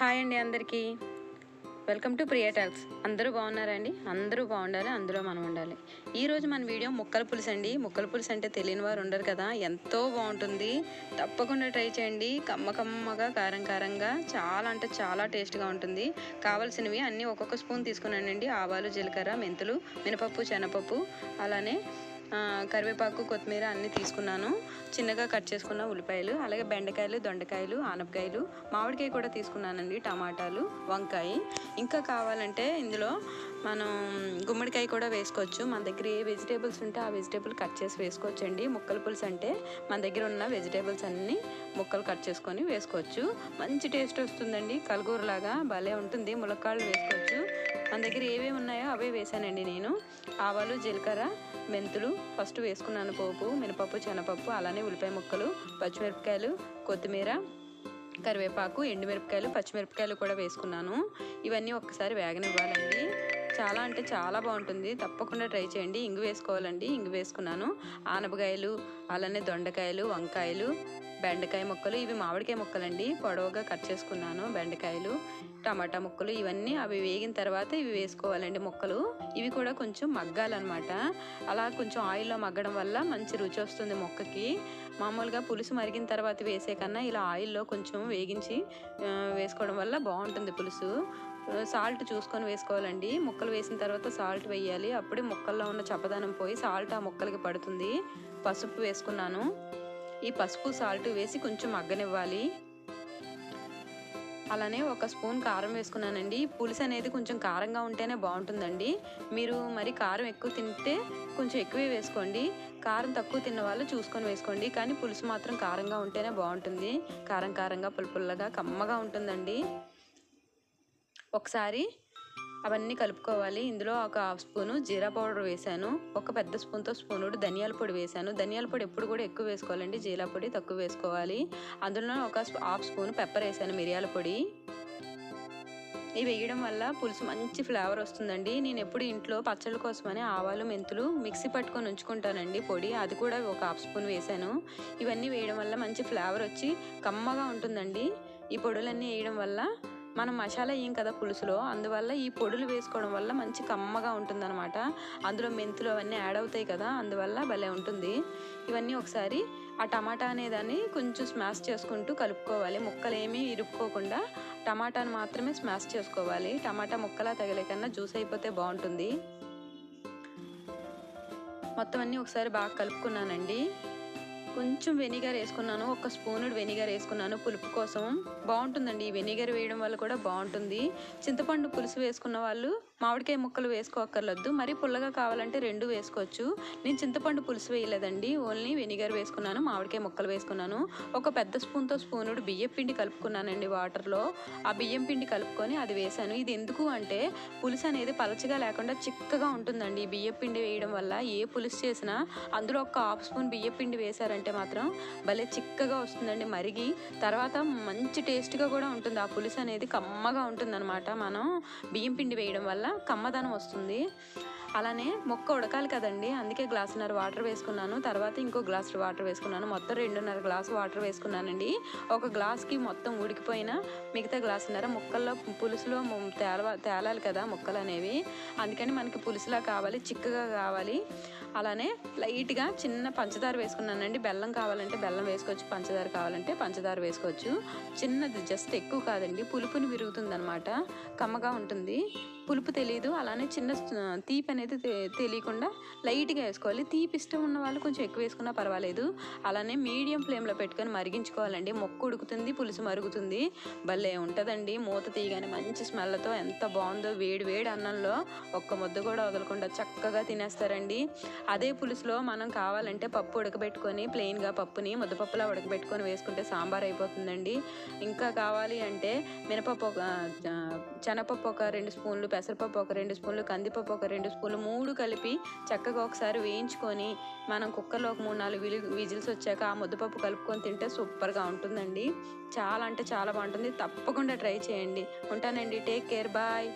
Hi అండి అందరికీ. Welcome to Priya talks అందరూ బాగున్నారండి? అందరూ బాగుండాలి అందులో మనం ఉండాలి. ఈరోజు మన వీడియో ముక్కల పులుసు అండి. ముక్కల పులుసు అంటే తెలియని వారు ఉండరు కదా? ఎంతో బాగుంటుంది. తప్పకుండా ట్రై చేయండి. కమ్మ కమ్మగా కారం కారంగా చాలా అంటే చాలా టేస్ట్గా ఉంటుంది. కావాల్సినవి అన్నీ ఒక్కొక్క స్పూన్ తీసుకున్నానండి. ఆవాలు జీలకర్ర మెంతులు మినపప్పు శనగపప్పు అలానే కరివేపాకు కొత్తిమీర అన్నీ తీసుకున్నాను. చిన్నగా కట్ చేసుకున్న ఉల్లిపాయలు అలాగే బెండకాయలు దొండకాయలు ఆనపకాయలు మామిడికాయ కూడా తీసుకున్నానండి టమాటాలు వంకాయ. ఇంకా కావాలంటే ఇందులో మనం గుమ్మడికాయ కూడా వేసుకోవచ్చు. మన దగ్గర ఏ వెజిటేబుల్స్ ఉంటే ఆ వెజిటేబుల్ కట్ చేసి వేసుకోవచ్చండి. ముక్కల పులుసు అంటే మన దగ్గర ఉన్న వెజిటేబుల్స్ అన్నీ ముక్కలు కట్ చేసుకొని వేసుకోవచ్చు. మంచి టేస్ట్ వస్తుందండి. కలగూరలాగా భలే ఉంటుంది. ములక్కాళ్ళు వేసుకోవచ్చు. మన దగ్గర ఏవేవి ఉన్నాయో అవే వేసానండి నేను. ఆవాలు జీలకర్ర మెంతులు ఫస్ట్ వేసుకున్నాను పోపు మినపప్పు శనగపప్పు అలానే ఉల్లిపాయ ముక్కలు పచ్చిమిరపకాయలు కొత్తిమీర కరివేపాకు ఎండుమిరపకాయలు పచ్చిమిరపకాయలు కూడా వేసుకున్నాను. ఇవన్నీ ఒక్కసారి వేగనివ్వాలండి. చాలా అంటే చాలా బాగుంటుంది. తప్పకుండా ట్రై చేయండి. ఇంగు వేసుకోవాలండి. ఇంగు వేసుకున్నాను. ఆనపకాయలు అలానే దొండకాయలు వంకాయలు బెండకాయ ముక్కలు ఇవి మామిడికాయ ముక్కలండి. పొడవుగా కట్ చేసుకున్నాను బెండకాయలు టమాటా ముక్కలు ఇవన్నీ అవి వేగిన తర్వాత ఇవి వేసుకోవాలండి ముక్కలు. ఇవి కూడా కొంచెం మగ్గాలన్నమాట. అలా కొంచెం ఆయిల్లో మగ్గడం వల్ల మంచి రుచి వస్తుంది మొక్కకి. మామూలుగా పులుసు మరిగిన తర్వాత వేసే కన్నా ఇలా ఆయిల్లో కొంచెం వేగించి వేసుకోవడం వల్ల బాగుంటుంది పులుసు. సాల్ట్ చూసుకొని వేసుకోవాలండి. ముక్కలు వేసిన తర్వాత సాల్ట్ వేయాలి. అప్పుడే ముక్కల్లో ఉన్న చప్పదనం పోయి సాల్ట్ ఆ ముక్కలకి పడుతుంది. పసుపు వేసుకున్నాను. ఈ పసుపు సాల్ట్ వేసి కొంచెం మగ్గనివ్వాలి. అలానే ఒక స్పూన్ కారం వేసుకున్నానండి. పులుసు అనేది కొంచెం కారంగా ఉంటేనే బాగుంటుందండి. మీరు మరి కారం ఎక్కువ తింటే కొంచెం ఎక్కువే వేసుకోండి. కారం తక్కువ తిన్న వాళ్ళు చూసుకొని వేసుకోండి. కానీ పులుసు మాత్రం కారంగా ఉంటేనే బాగుంటుంది. కారం కారంగా పులుపుల్లగా కమ్మగా ఉంటుందండి. ఒకసారి అవన్నీ కలుపుకోవాలి. ఇందులో ఒక హాఫ్ స్పూను జీరా పౌడర్ వేశాను ఒక పెద్ద స్పూన్తో స్పూనుడు ధనియాల పొడి వేసాను. ధనియాల పొడి ఎప్పుడు కూడా ఎక్కువ వేసుకోవాలండి. జీరా పొడి తక్కువ వేసుకోవాలి. అందులో ఒక హాఫ్ స్పూన్ పెప్పర్ వేసాను మిరియాల పొడి. ఇవి వేయడం వల్ల పులుసు మంచి ఫ్లేవర్ వస్తుందండి. నేను ఎప్పుడు ఇంట్లో పచ్చళ్ళ కోసమని ఆవాలు మెంతులు మిక్సీ పట్టుకొని ఉంచుకుంటానండి పొడి. అది కూడా ఒక హాఫ్ స్పూన్ వేసాను. ఇవన్నీ వేయడం వల్ల మంచి ఫ్లేవర్ వచ్చి కమ్మగా ఉంటుందండి. ఈ పొడులన్నీ వేయడం వల్ల మనం మసాలా వేయం కదా పులుసులో అందువల్ల ఈ పొడులు వేసుకోవడం వల్ల మంచి కమ్మగా ఉంటుందన్నమాట. అందులో మెంతులు అవన్నీ యాడ్ అవుతాయి కదా అందువల్ల భలే ఉంటుంది. ఇవన్నీ ఒకసారి ఆ టమాటా అనేదాన్ని కొంచెం స్మాష్ చేసుకుంటూ కలుపుకోవాలి. ముక్కలు ఏమీ ఇరుక్కోకుండా టమాటాను మాత్రమే స్మాష్ చేసుకోవాలి. టమాటా ముక్కలా తగిలే కన్నా జ్యూస్ అయిపోతే బాగుంటుంది. మొత్తం అన్నీ ఒకసారి బాగా కలుపుకున్నానండి. కొంచెం వెనిగర్ వేసుకున్నాను. ఒక స్పూనుడు వెనిగర్ వేసుకున్నాను పులుపు కోసం. బాగుంటుందండి. ఈ వెనిగర్ వేయడం వల్ల కూడా బాగుంటుంది. చింతపండు పులుసు వేసుకున్న వాళ్ళు మామిడికాయ ముక్కలు వేసుకోక్కర్లేదు మరి పుల్లగా కావాలంటే రెండు వేసుకోవచ్చు. నేను చింతపండు పులుసు వేయలేదండి. ఓన్లీ వెనిగర్ వేసుకున్నాను మామిడికాయ ముక్కలు వేసుకున్నాను. ఒక పెద్ద స్పూన్తో స్పూనుడు బియ్యం పిండి కలుపుకున్నానండి వాటర్లో. ఆ బియ్యం పిండి కలుపుకొని అది వేసాను. ఇది ఎందుకు అంటే పులుసు అనేది పలచగా లేకుండా చిక్కగా ఉంటుందండి. ఈ బియ్యం పిండి వేయడం వల్ల ఏ పులుసు చేసినా అందులో ఒక హాఫ్ స్పూన్ బియ్యం పిండి వేశారంటే మాత్రం భలే చిక్కగా వస్తుందండి మరిగి. తర్వాత మంచి టేస్ట్గా కూడా ఉంటుంది. ఆ పులుసు అనేది కమ్మగా ఉంటుందన్నమాట. మనం బియ్యం పిండి వేయడం వల్ల కమ్మదనం వస్తుంది. అలానే మొక్క ఉడకాలి కదండి. అందుకే గ్లాసున్నర వాటర్ వేసుకున్నాను. తర్వాత ఇంకో గ్లాస్ వాటర్ వేసుకున్నాను. మొత్తం రెండున్నర గ్లాస్ వాటర్ వేసుకున్నానండి. ఒక గ్లాస్కి మొత్తం ఉడికిపోయిన మిగతా గ్లాసున్నర ముక్కల్లో పులుసులో తేల తేలాలి కదా ముక్కలు అనేవి అందుకని మనకి పులుసులా కావాలి చిక్కగా కావాలి. అలానే లైట్గా చిన్న పంచదార వేసుకున్నానండి. బెల్లం కావాలంటే బెల్లం వేసుకోవచ్చు పంచదార కావాలంటే పంచదార వేసుకోవచ్చు. చిన్నది జస్ట్ ఎక్కువ కాదండి. పులుపుని విరుగుతుంది కమ్మగా ఉంటుంది. పులుపు తెలియదు అలానే చిన్న తీపి అనేది తె- తెలియకుండా లైట్గా వేసుకోవాలి. తీపి ఇష్టం ఉన్న వాళ్ళు కొంచెం ఎక్కువ వేసుకున్నా పర్వాలేదు. అలానే మీడియం ఫ్లేమ్లో పెట్టుకొని మరిగించుకోవాలండి. మొక్క ఉడుకుతుంది పులుసు మరుగుతుంది. భలే ఉంటుందండి. మూత తీయగానే మంచి స్మెల్తో ఎంత బాగుందో వేడి వేడి అన్నంలో ఒక్క ముద్ద కూడా వదలకుండా చక్కగా తినేస్తారండి. అదే పులుసులో మనం కావాలంటే పప్పు ఉడకబెట్టుకొని ప్లెయిన్గా పప్పుని ముద్దపప్పులా ఉడకబెట్టుకొని వేసుకుంటే సాంబార్ అయిపోతుందండి. ఇంకా కావాలి అంటే మినపప్పు ఒక శనగపప్పు ఒక రెండు స్పూన్లు పెసరపప్పు ఒక రెండు స్పూన్లు కందిపప్పు ఒక రెండు స్పూన్లు మూడు కలిపి చక్కగా ఒకసారి వేయించుకొని మనం కుక్కర్లో ఒక మూడు నాలుగు విలు విజిల్స్ వచ్చాక ఆ ముద్దపప్పు కలుపుకొని తింటే సూపర్గా ఉంటుందండి. చాలా అంటే చాలా బాగుంటుంది. తప్పకుండా ట్రై చేయండి. ఉంటానండి. Take care. బాయ్.